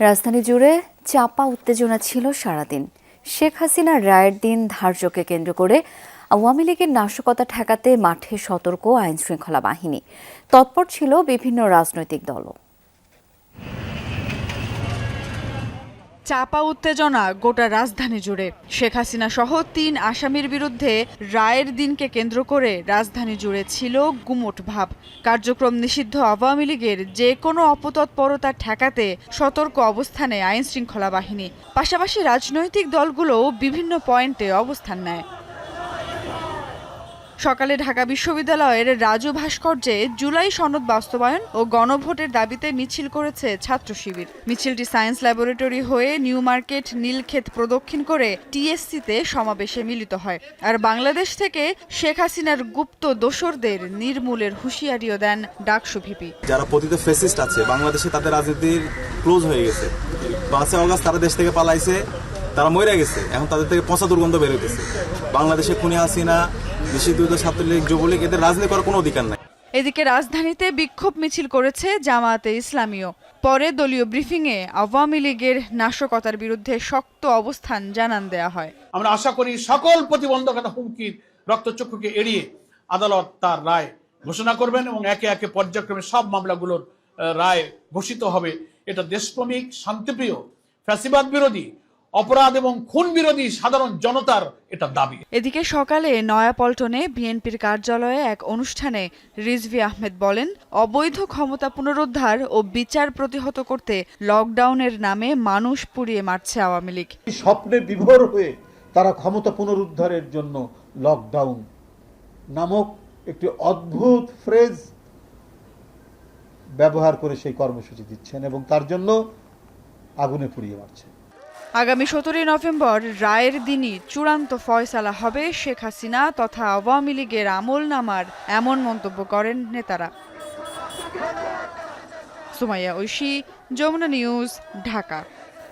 রাজধানী জুড়ে চাপা উত্তেজনা ছিল সারাদিন। শেখ হাসিনার রায়ের দিন ধার্যকে কেন্দ্র করে আওয়ামী লীগের নাশকতা ঠেকাতে মাঠে সতর্ক আইনশৃঙ্খলা বাহিনী। তৎপর ছিল বিভিন্ন রাজনৈতিক দলও। চাপা উত্তেজনা গোটা রাজধানী জুড়ে। শেখ হাসিনা সহ তিন আসামির বিরুদ্ধে রায়ের দিনকে কেন্দ্র করে রাজধানী জুড়ে ছিল গুমোট ভাব। কার্যক্রম নিষিদ্ধ আওয়ামী লীগের যে কোনো অপতৎপরতা ঠেকাতে সতর্ক অবস্থানে আইনশৃঙ্খলা বাহিনী। পাশাপাশি রাজনৈতিক দলগুলোও বিভিন্ন পয়েন্টে অবস্থান নেয়। সকালে ঢাকা বিশ্ববিদ্যালয়ের রাজু ভাস্কর্যে জুলাই সনদ বাস্তবায়ন ও গণভোটের দাবিতে মিছিল করেছে ছাত্র শিবির। মিছিলটি সায়েন্স ল্যাবরেটরি হয়ে নিউ মার্কেট নীলক্ষেত প্রদক্ষিণ করে টিএসসিতে সমাবেশে মিলিত হয়। আর বাংলাদেশ থেকে শেখ হাসিনার গুপ্ত দোসরদের নির্মূলের হুঁশিয়ারিও দেন ডাকসু ভিপি। যারা পতিত ফেসিস্ট আছে, বাংলাদেশে তাদের রাজনীতির ক্লোজ হয়ে গেছে। পাঁচই অগস্ট তারা দেশ থেকে পালাইছে। তারা মরে গেছে। এখন তাদের থেকে পচা দুর্গন্ধ বেরোতেছে বাংলাদেশে খুনি হাসিনা নিষিদ্ধ ছাত্রলীগ যুবলীগ এদের রাজনীতি করার কোনো অধিকার নাই। এদিকে রাজধানীতে বিক্ষোভ মিছিল করেছে জামায়াতে ইসলামীয় পরে দলীয় ব্রিফিংয়ে আওয়ামী লীগের নাশকতার বিরুদ্ধে শক্ত অবস্থান জানান দেয়া হয়। আমরা আশা করি সকল প্রতিবন্ধকতা হুমকির রক্তচক্ষুকে এড়িয়ে আদালত তার রায় ঘোষণা করবেন এবং একে একে পর্যায়ক্রমে সব মামলাগুলোর রায় ঘোষিত হবে। এটা দেশপ্রেমিক শান্তিপ্রিয় ফ্যাসিবাদ বিরোধী অপরাধ এবং খুন বিরোধী সাধারণ জনতার এটা দাবি। এদিকে সকালে নয়াপল্টনে বিএনপির কার্যালয়ে এক অনুষ্ঠানে রিজভি আহমেদ বলেন অবৈধ ক্ষমতা পুনরুদ্ধার ও বিচার প্রতিহত করতে লকডাউনের নামে মানুষ পুড়িয়ে মারছে আওয়ামী লীগ। স্বপ্নে বিভোর হয়ে তারা ক্ষমতা পুনরুদ্ধারের জন্য লকডাউন নামক একটি অদ্ভুত ফ্রেজ ব্যবহার করে সেই কর্মসূচি দিচ্ছেন এবং তার জন্য আগুনে পুড়িয়ে মারছেন। আগামী সতেরোই নভেম্বর রায়ের দিনই চূড়ান্ত ফয়সালা হবে শেখ হাসিনা তথা আওয়ামী লীগের আমল নামার এমন মন্তব্য করেন নেতারা। সুমাইয়া ঐশী, যমুনা নিউজ, ঢাকা।